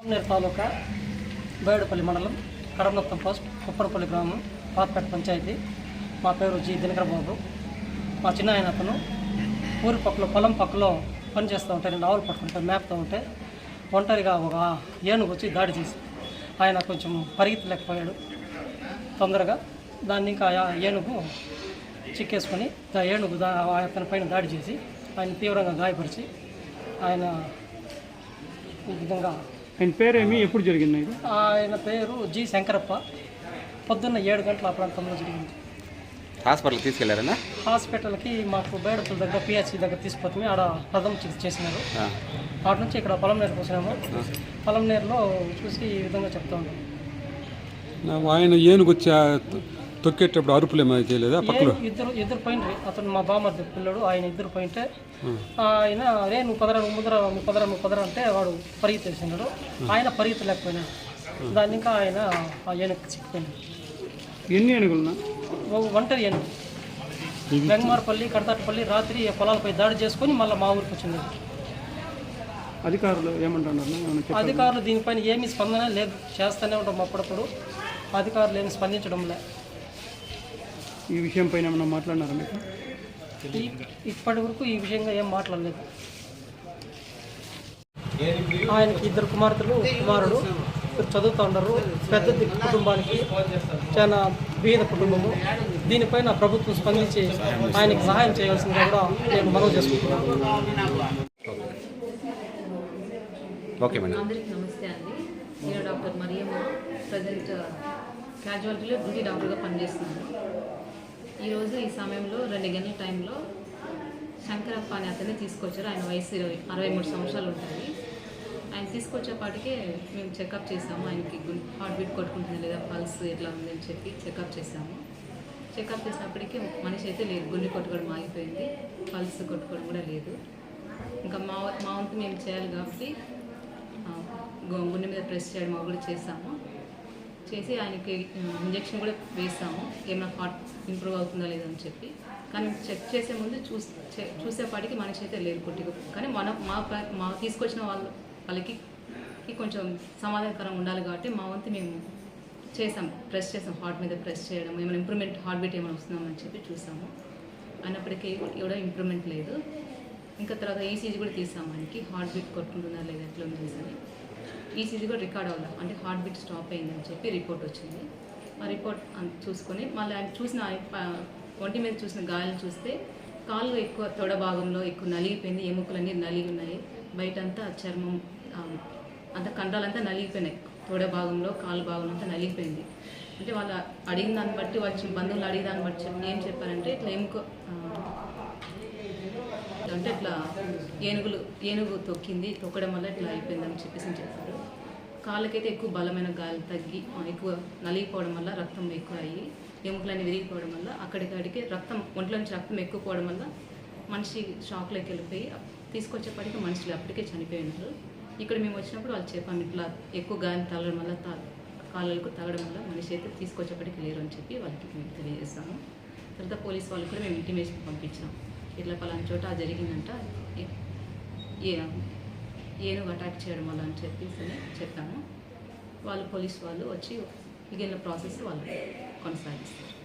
రామనేరు తాలూకా బేడుపల్లి మండలం కడమలత్తం పోస్ట్ కుప్పరపల్లి గ్రామం పాతపేట పంచాయతీ. మా పేరు జి దినకర బాబు. మా చిన్న ఆయన అతను ఊరి పక్కలో పొలం పక్కలో పని చేస్తూ ఉంటే నేను ఆవులు పట్టుకుంటే మేపుతూ ఉంటే ఒంటరిగా ఒక ఏనుగు వచ్చి దాడి చేసి ఆయన కొంచెం పరిగెత్తలేకపోయాడు. తొందరగా దాన్ని ఇంకా ఆ ఏనుగు చిక్కేసుకొని ఏనుగు దా అతని పైన దాడి చేసి ఆయన తీవ్రంగా గాయపరిచి ఆయన ఈ విధంగా ఆయన పేరేమి ఎప్పుడు జరిగింది ఆయన పేరు జి శంకరప్ప. పొద్దున్న ఏడు గంటల ఆ ప్రాంతంలో జరిగింది. హాస్పిటల్కి తీసుకెళ్ళారన్నా హాస్పిటల్కి మాకు బేడపల్లి దగ్గర పిహెచ్సి దగ్గర తీసుకుపోతే ఆడ ప్రథమ చికిత్స చేసినారు. అటు నుంచి ఇక్కడ పొలం నీరు పోసినాము పొలం నీరులో చూసి ఈ విధంగా చెప్తా ఉన్నాం. ఆయన ఏనుగు తొక్కేటప్పుడు అరుపులు ఏమైనా చేయలేదా పక్కలో? ఇద్దరు ఇద్దరు పోయిండ్రి అతను మా బామ్మర్ది పిల్లడు ఆయన ఇద్దరు పోయింటే ఆయన రే నువ్వు పదరా నువ్వు ముదరా నువ్వు పదరా నువ్వు పదరా అంటే వాడు పరిగెత్తేసినాడు ఆయన పరిగెత్తలేకపోయినాడు దాన్ని ఇంకా ఆయన ఆ ఏనుగు చిక్కిపోయినాడు ఎన్ని ఏనుగులున్నా? ఓ ఒంటరి ఏనుగు. వెంగమారపల్లి కడతాటపల్లి రాత్రి పొలాలపై దాడి చేసుకొని మళ్ళీ మా ఊరికి వచ్చింది అధికారులు ఏమంటున్నారు? అధికారులు దీనిపైన ఏమీ స్పందన లేదు. చేస్తూనే ఉంటాం అప్పుడప్పుడు. అధికారులు ఏమి స్పందించడం లే ఈ విషయం పైన ఏమైనా మాట్లాడినారా మీకు ఇప్పటి వరకు ఈ విషయంగా ఏం మాట్లాడలేదు. ఆయనకి ఇద్దరు కుమార్తెలు కుమారుడు ఇద్దరు చదువుతూ ఉండరు పెద్ద కుటుంబానికి చాలా బీద కుటుంబము. దీనిపైన ప్రభుత్వం స్పందించి ఆయనకి సహాయం చేయాల్సిందిగా కూడా నేను మనవి చేసుకుంటున్నాను. Okay madam. అందరికీ నమస్తే అండి. నేను డాక్టర్ మరియమ్మ ప్రజెంట్ క్యాజువాలిటీలో డ్యూటీ డాక్టర్గా పనిచేస్తున్నాను. ఈరోజు ఈ సమయంలో రెండు గంటల టైంలో శంకరప్ప అనే అతన్ని తీసుకొచ్చారు. ఆయన వయసు ఇరవై అరవై మూడు సంవత్సరాలు ఉంటుంది. ఆయన తీసుకొచ్చేపాటికే మేము చెకప్ చేసాము. ఆయనకి హార్ట్ బీట్ కొట్టుకుంటుంది లేదా పల్స్ ఎట్లా ఉంది అని చెప్పి చెకప్ చేసాము. చెకప్ చేసినప్పటికీ మనిషి అయితే లేదు. గుండె కొట్టుకోవడం ఆగిపోయింది. పల్స్ కొట్టుకోవడం కూడా లేదు. ఇంకా మా మా వంతు మేము చేయాలి కాబట్టి గుండె మీద ప్రెస్ చేయడం అవి కూడా చేసాము. చేసి ఆయనకి ఇంజెక్షన్ కూడా వేసాము. ఏమైనా హార్ట్ ఇంప్రూవ్ అవుతుందా లేదా అని చెప్పి. కానీ చెక్ చేసే ముందు చూస్ చే- చూసేపాటికి మనిషి అయితే లేరు కొట్టిగా కానీ మన మా ప్ర- మా తీసుకొచ్చిన వాళ్ళ వాళ్ళకి కొంచెం సమాధానకరంగా ఉండాలి కాబట్టి మా వంతు మేము చేసాం. ప్రెస్ చేసాం. హార్ట్ మీద ప్రెస్ చేయడం ఏమైనా ఇంప్రూవ్మెంట్ హార్ట్ బీట్ ఏమైనా వస్తుందామని చెప్పి చూసాము. అయినప్పటికీ కూడా ఇంప్రూవ్మెంట్ లేదు. ఇంకా తర్వాత ఈసీజీ కూడా తీసాం మనకి హార్ట్ బీట్ కొట్టుకుంటుందా లేదా ఎట్లా ఉంది అని ఈసీజీ కూడా రికార్డ్ అవ్వాలి? అంటే హార్ట్ బీట్ స్టాప్ అయిందని చెప్పి రిపోర్ట్ వచ్చింది. ఆ రిపోర్ట్ చూసుకొని మళ్ళీ ఆయన చూసిన ఒంటి మీద చూసిన గాయాలు చూస్తే కాళ్ళు ఎక్కువ తొడ భాగంలో ఎక్కువ నలిగిపోయింది ఎముకలన్నీ నలిగి ఉన్నాయి బయటంతా చర్మం అంత అంతా కండరాలంతా నలిగిపోయినాయి. తొడ భాగంలో కాలు భాగంలో అంతా నలిగిపోయింది. అంటే వాళ్ళు అడిగిన దాన్ని బట్టి వచ్చిన బంధువులు అడిగిన దాన్ని బట్టి ఏం చెప్పారంటే ఇట్లా ఎముక అంటే ఇట్లా ఏనుగులు ఏనుగు తొక్కింది తొక్కడం వల్ల ఇట్లా అయిపోయిందని చెప్పేసి చెప్పారు. కాళ్ళకైతే ఎక్కువ బలమైన గాలి తగ్గి ఎక్కువ నలిగిపోవడం వల్ల రక్తం ఎక్కువ అయ్యి ఎముకలన్నీ విరిగిపోవడం వల్ల అక్కడికడికి రక్తం ఒంట్లో నుంచి రక్తం ఎక్కువ పోవడం వల్ల మనిషి షాక్లోకి వెళ్ళిపోయి తీసుకొచ్చేప్పటికి మనుషులు అప్పటికే చనిపోయి ఉన్నారు. ఇక్కడ మేము వచ్చినప్పుడు వాళ్ళు చెప్పాము ఇట్లా ఎక్కువ గాలి తగలడం వల్ల తా కాళ్ళకు తగడం వల్ల మనిషి అయితే తీసుకొచ్చేప్పటికి లేరు అని చెప్పి వాళ్ళకి మేము తెలియజేస్తాము. తర్వాత పోలీస్ వాళ్ళకి కూడా మేము ఇంటిమేషన్ పంపించాం ఇట్లా పలానా చోట జరిగిందంట ఏ- ఏనుగు అటాక్ చేయడం వల్ల అని చెప్పేసి చెప్పాము. వాళ్ళు పోలీస్ వాళ్ళు వచ్చి మిగిలిన ప్రాసెస్ వాళ్ళు కొనసాగిస్తారు.